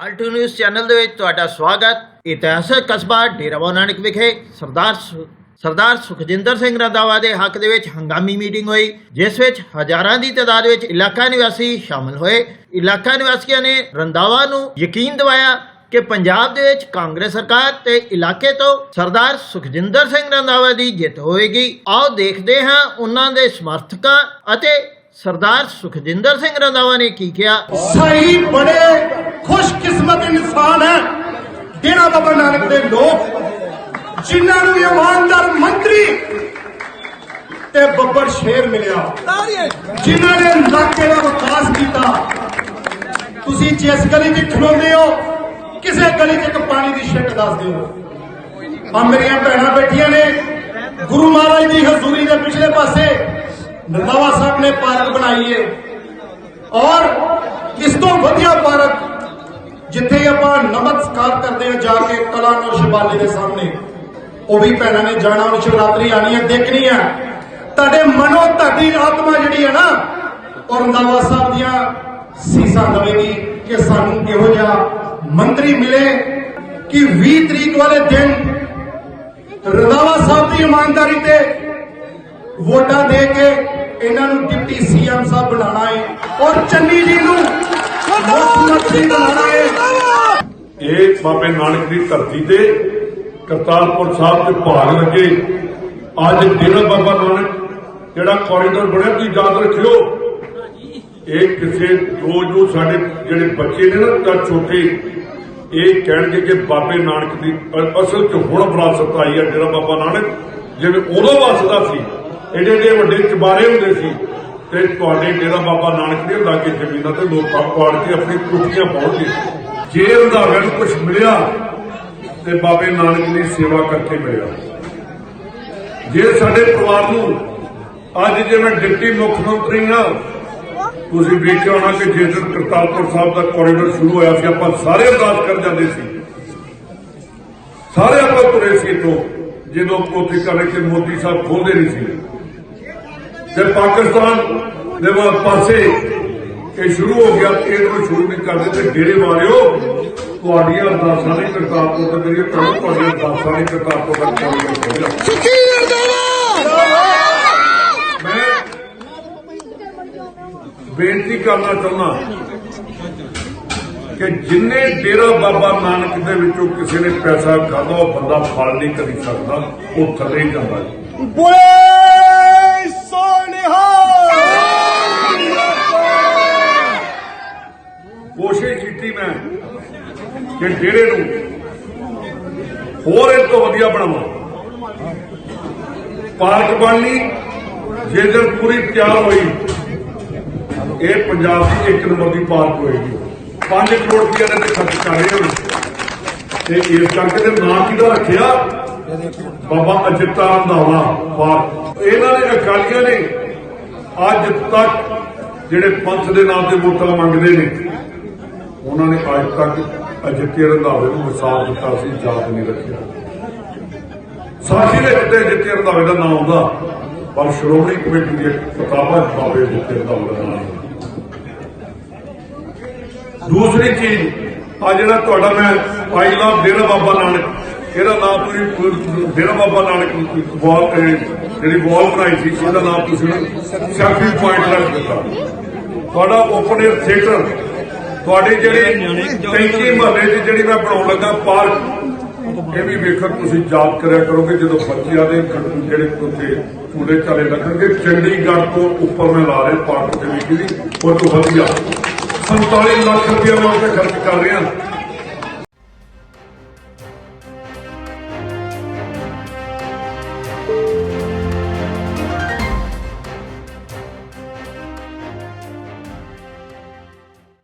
Alto news channel ਦੇ ਵਿੱਚ ਤੁਹਾਡਾ ਸਵਾਗਤ। ਇਤਿਹਾਸਕ ਕਸਬਾ ਡੇਰਾਬਾ ਨਾਨਕ ਵਿਖੇ ਸਰਦਾਰ ਸਰਦਾਰ ਸੁਖਜਿੰਦਰ ਸਿੰਘ ਰੰਧਾਵਾ ਦੇ ਹੱਕ ਦੇ ਵਿੱਚ ਹੰਗਾਮੀ ਮੀਟਿੰਗ ਹੋਈ, ਜਿਸ ਵਿੱਚ ਹਜ਼ਾਰਾਂ ਦੀ ਤਾਦਾਦ ਵਿੱਚ ਇਲਾਕਾ ਨਿਵਾਸੀ ਸ਼ਾਮਲ ਹੋਏ। ਇਲਾਕਾ ਨਿਵਾਸੀਆਂ ਨੇ ਰੰਧਾਵਾ ਨੂੰ ਯਕੀਨ ਦਿਵਾਇਆ ਕਿ ਪੰਜਾਬ ਦੇ ਵਿੱਚ ਕਾਂਗਰਸ ਸਰਕਾਰ ਤੇ ਇਲਾਕੇ ਤੋਂ ਸਰਦਾਰ ਸੁਖਜਿੰਦਰ ਸਿੰਘ ਰੰਧਾਵਾ ਦੀ ਜਿੱਤ ਹੋਏਗੀ ਆਓ ਦੇਖਦੇ ਹਾਂ ਉਹਨਾਂ ਦੇ ਸਮਰਥਕਾਂ ਅਤੇ ਸਰਦਾਰ ਸੁਖਜਿੰਦਰ ਸਿੰਘ ਰੰਧਾਵਾ ਨੇ ਕੀ ਕਿਹਾ। ਸਹੀ ਬੜੇ ਖੁਸ਼ਕਿਸਮਤ ਇਨਸਾਨ ਹੈ ਡੇਰਾ ਬਾਬਾ ਨਾਨਕ ਦੇ ਲੋਕ, ਜਿਨ੍ਹਾਂ ਨੂੰ ਇਮਾਨਦਾਰ ਮੰਤਰੀ ਤੇ ਬੱਬਰ ਸ਼ੇਰ ਮਿਲਿਆ। ਜਿਨ੍ਹਾਂ ਨੇ ਇਲਾਕੇ ਦਾ ਵਿਕਾਸ ਕੀਤਾ। ਤੁਸੀਂ ਜਿਸ ਗਲੀ 'ਚ ਖਲੋਂਦੇ ਹੋ, ਕਿਸੇ ਗਲੀ 'ਚ ਇੱਕ ਪਾਣੀ ਦੀ ਛਿੱਟ ਦੱਸਦੇ ਹੋ ਆ ਮੇਰੀਆਂ ਭੈਣਾਂ ਬੈਠੀਆਂ ਨੇ, ਗੁਰੂ ਮਹਾਰਾਜ ਦੀ ਹਜ਼ੂਰੀ ਦੇ ਪਿਛਲੇ ਪਾਸੇ ਨੰਦਾਵਾ ਸਾਹਿਬ ਨੇ ਪਾਰਕ ਬਣਾਈ ਏ। ਔਰ ਇਸ ਤੋਂ ਵਧੀਆ ਪਾਰਕ ਜਿੱਥੇ ਆਪਾਂ ਨਮਸਕਾਰ ਕਰਦੇ ਹਾਂ ਜਾ ਕੇ ਕਲਾ ਨੂੰ ਸ਼ਿਵਾਲੇ ਦੇ ਸਾਹਮਣੇ। ਉਹ ਵੀ ਭੈਣਾਂ ਨੇ ਜਾਣਾ ਉਹ ਸ਼ਿਵਰਾਤਰੀ ਆਣੀ ਹੈ, ਦੇਖਣੀ ਹੈ। ਤੁਹਾਡੇ ਮਨੋ ਤੁਹਾਡੀ ਆਤਮਾ ਜਿਹੜੀ ਹੈ ਨਾ ਔਰ ਰੰਦਾਵਾ ਸਾਹਿਬ ਦੀਆਂ ਸੀਸਾਂ ਦਵੇਗੀ ਕਿ ਸਾਨੂੰ ਇਹੋ ਜਿਹਾ ਮੰਤਰੀ ਮਿਲੇ ਕਿ 20 ਤਰੀਕ ਵਾਲੇ ਦਿਨ ਰੰਦਾਵਾ ਸਾਹਿਬ ਦੀ ਇਮਾਨਦਾਰੀ ਤੇ ਵੋਟਾਂ ਦੇ ਕੇ ਇਹਨਾਂ ਨੂੰ ਡਿਪਟੀ ਸੀਐਮ ਸਾਹਿਬ ਬਣਾਉਣਾ ਹੈ ਔਰ ਚੰਨੀ ਜੀ ਨੂੰ ਮੁੱਖ ਮੰਤਰੀ ਬਣਾਉਣਾ ਹੈ। ਇਹ ਬਾਬੇ ਨਾਨਕ ਦੀ ਧਰਤੀ ਤੇ ਕਰਤਾਰਪੁਰ ਸਾਹਿਬ ਤੇ ਭਾਗ ਲੱਗੇ। ਅੱਜ ਡੇਰਾ ਬਾਬਾ ਨਾਨਕ, ਜਿਹੜਾ ਕੋਰੀਡੋਰ ਬਣਿਆ, ਤੁਸੀਂ ਯਾਦ ਰੱਖਿਓ। ਇਹ ਕਿਸੇ ਰੋਜ਼ ਨੂੰ ਸਾਡੇ ਜਿਹੜੇ ਬੱਚੇ ਨੇ ਨਾ, ਤਾਂ ਛੋਟੇ, ਇਹ ਕਹਿਣਗੇ ਕਿ ਬਾਬੇ ਨਾਨਕ ਦੀ ਅਸਲ ਚ ਹੁਣ ਵਿਰਾਸਤ ਆਈ ਹੈ ਡੇਰਾ ਬਾਬਾ ਨਾਨਕ, ਜਿਵੇਂ ਉਦੋਂ ਵਸਦਾ ਸੀ। ਏਡੇ ਏਡੇ ਵੱਡੇ ਚਬਾਰੇ ਹੁੰਦੇ ਸੀ। ਤੇ ਤੁਹਾਡੇ ਡੇਰਾ ਬਾਬਾ ਨਾਨਕ ਦੇ ਲਾਗੇ ਜ਼ਮੀਨਾਂ ਤੇ ਲੋਕ ਪਾੜ ਕੇ ਆਪਣੀ ਕੁੱਠੀਆਂ ਪਾਉਣਗੇ। ਜੇ ਰੰਧਾਵੇ ਨੂੰ ਕੁਝ ਮਿਲਿਆ ਤੇ ਬਾਬੇ ਨਾਨਕ ਦੀ ਸੇਵਾ ਕਰਕੇ ਮਿਲਿਆ। ਜੇ ਸਾਡੇ ਪਰਿਵਾਰ ਨੂੰ ਅੱਜ ਜਿਵੇਂ ਡਿਪਟੀ ਮੁੱਖ ਮੰਤਰੀ ਆ ਤੁਸੀਂ ਵੇਖਿਆ ਹੋਣਾ ਕਿ ਜਦੋਂ ਕਰਤਾਰਪੁਰ ਸਾਹਿਬ ਦਾ ਕੋਰੀਡੋਰ ਸ਼ੁਰੂ ਹੋਇਆ ਸੀ, ਆਪਾਂ ਸਾਰੇ ਅਰਦਾਸ ਕਰ ਜਾਂਦੇ ਸੀ। ਸਾਰੇ ਆਪਾਂ ਤੁਰੇ ਸੀ ਤੋਂ ਜਦੋਂ ਕੋਠੀ ਕਰੇ ਕਿ ਮੋਦੀ ਸਾਹਿਬ ਖੋਲਦੇ ਨਹੀਂ ਸੀ। ਤੇ ਪਾਕਿਸਤਾਨ ਦੇ ਪਾਸੇ ਇਹ ਸ਼ੁਰੂ ਹੋ ਗਿਆ ਇਹਨੂੰ ਸ਼ੁਰੂ ਨਹੀਂ ਕਰਦੇ ਤੇ ਡੇਰੇ ਵਾਲਿਓ ਤੁਹਾਡੀਆਂ ਅਰਦਾਸਾਂ ਨਹੀਂ ਕਰਤਾਰਪੁਰ ਤੇ ਮੇਰੀਆਂ ਤੁਹਾਨੂੰ ਤੁਹਾਡੀਆਂ ਅਰਦਾਸਾਂ ਨਹੀਂ ਕਰਤਾਰਪੁਰ ਦਾ ਕੋਰੀਡੋਰ ਮੈਂ ਬੇਨਤੀ ਕਰਨਾ ਚਾਹੁੰਦਾ ਕਿ ਜਿੰਨੇ ਡੇਰਾ ਬਾਬਾ ਨਾਨਕ ਦੇ ਵਿੱਚੋਂ ਕਿਸੇ ਨੇ ਪੈਸਾ ਖਾਦਾ ਉਹ ਬੰਦਾ ਫਲ ਨਹੀਂ ਕਰੀ ਸਕਦਾ ਉਹ ਥੱਲੇ ਜਾਂਦਾ। ਬੋਲੇ ਸੋਨਿਹਾ ਕੋਸ਼ਿਸ਼ ਕੀਤੀ ਮੈਂ ਕਿ ਡੇਰੇ ਨੂੰ ਹੋਰ ਇਹ ਤੋਂ ਵਧੀਆ ਬਣਾਵਾਂ। ਪਾਰਕ ਬਣਨੀ ਜੇ ਦਿਨ ਪੂਰੀ ਤਿਆਰ ਹੋਈ, ਇਹ ਪੰਜਾਬ ਦੀ ਇੱਕ ਨੰਬਰ ਦੀ ਪਾਰਕ ਹੋਏਗੀ। 5 ਕਰੋੜ ਰੁਪਏ ਦੇ ਤੇ ਖਰਚ ਕਰ ਰਹੇ ਹੋਣ। ਤੇ ਇਸ ਕਰਕੇ ਤੇ ਨਾਂ ਕਿਹਦਾ ਰੱਖਿਆ? ਬਾਬਾ ਅਜਿੱਤਾ ਰੰਧਾਵਾ ਪਾਰਕ। ਇਹਨਾਂ ਨੇ ਅਕਾਲੀਆਂ ਨੇ ਅੱਜ ਤੱਕ ਜਿਹੜੇ ਪੰਥ ਦੇ ਨਾਮ ਤੇ ਵੋਟਾਂ ਮੰਗਦੇ ਨੇ, ਉਹਨਾਂ ਨੇ ਅੱਜ ਤੱਕ ਅਜਿੱਤੇ ਰੰਧਾਵੇ ਨੂੰ ਮਿਸਾਲ ਦਿੱਤਾ ਸੀ ਯਾਦ ਨਹੀਂ ਰੱਖਿਆ। ਸਾਖੀ ਦੇ ਉੱਤੇ ਅਜਿੱਤੇ ਰੰਧਾਵੇ ਦਾ ਨਾਮ ਆਉਂਦਾ ਪਰ ਸ਼੍ਰੋਮਣੀ ਕਮੇਟੀ ਦੀਆਂ ਕਿਤਾਬਾਂ ਬਾਬੇ ਅਜਿੱਤੇ ਰੰਧਾਵੇ ਦਾ ਨਾਮ ਦੂਸਰੀ ਚੀਜ਼, ਆ ਜਿਹੜਾ ਤੁਹਾਡਾ ਮੈਂ ਆਈ ਲਵ ਡੇਰਾ ਬਾਬਾ ਨਾਨਕ। ਇਹਦਾ ਨਾਮ ਤੁਸੀਂ ਡੇਰਾ ਬਾਬਾ ਨਾਨਕ ਵਾਲ ਜਿਹੜੀ ਵਾਲ ਬਣਾਈ ਸੀ ਉਹਦਾ ਨਾਮ ਤੁਸੀਂ ਸੈਲਫੀ ਪੁਆਇੰਟ ਰੱਖ ਦਿੱਤਾ। ਤੁਹਾਡਾ ਓਪਨ 에ਅਰ ਥੀਏਟਰ ਤੁਹਾਡੀ ਜਿਹੜੀ ਟੈਂਕੀ ਮਹੱਲੇ 'ਚ ਜਿਹੜੀ ਮੈਂ ਬਣਾਉਣ ਲੱਗਾ ਪਾਰਕ ਇਹ ਵੀ ਵੇਖਣ ਤੁਸੀਂ ਯਾਦ ਕਰਿਆ ਕਰੋਗੇ ਜਦੋਂ ਬੱਚਿਆਂ ਦੇ ਜਿਹੜੇ ਉੱਥੇ ਝੂਲੇ ਚਾਲੇ ਲੱਗਣਗੇ ਚੰਡੀਗੜ੍ਹ ਤੋਂ ਉੱਪਰ ਮੈਂ ਲਾ ਰਿਹਾ ਪਾਰਕ ਦੇ ਵਿੱਚ ਵੀ ਉਹ ਤੋਂ ਵਧੀਆ। 47 ਲੱਖ ਰੁਪਏ ਮੈਂ ਉੱਤੇ ਖਰਚ ਕਰ ਰਿਹਾ।